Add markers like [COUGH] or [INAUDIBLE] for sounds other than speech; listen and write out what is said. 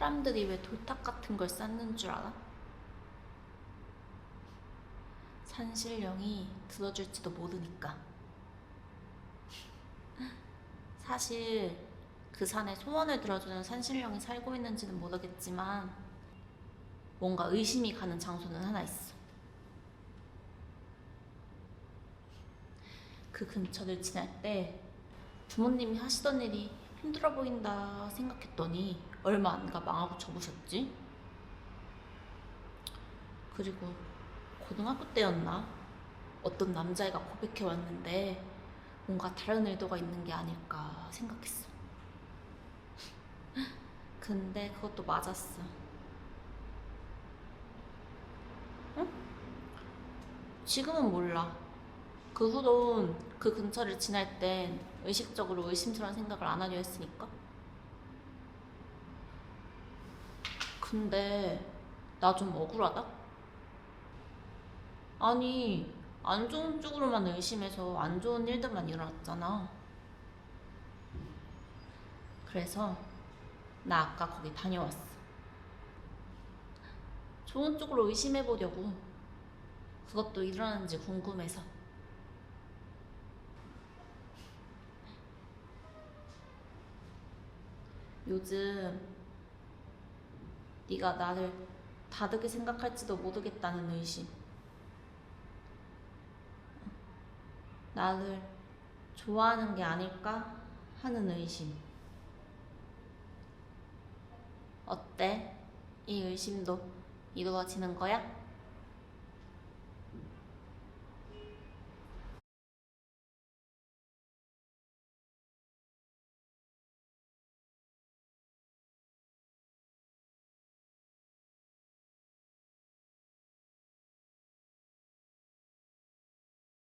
사람들이 왜 돌탑 같은 걸 쌓는 줄 알아? 산신령이 들어줄지도 모르니까. [LAUGHS] 사실 그 산에 소원을 들어주는 산신령이 살고 있는지는 모르겠지만 뭔가 의심이 가는 장소는 하나 있어. 그 근처를 지날 때 부모님이 하시던 일이 힘들어 보인다 생각했더니 얼마 안가 망하고 접으셨지? 그리고 고등학교 때였나? 어떤 남자애가 고백해 왔는데 뭔가 다른 의도가 있는 게 아닐까 생각했어. [LAUGHS] 근데 그것도 맞았어. 응? 지금은 몰라. 그 후론 그 근처를 지날 땐 의식적으로 의심스러운 생각을 안 하려 했으니까. 근데 나 좀 억울하다? 아니, 안 좋은 쪽으로만 의심해서 안 좋은 일들만 일어났잖아. 그래서 나 아까 거기 다녀왔어. 좋은 쪽으로 의심해보려고. 그것도 일어나는지 궁금해서. 요즘 네가 나를 다르게 생각할지도 모르겠다는 의심. 나를 좋아하는 게 아닐까 하는 의심. 어때? 이 의심도 이루어지는 거야?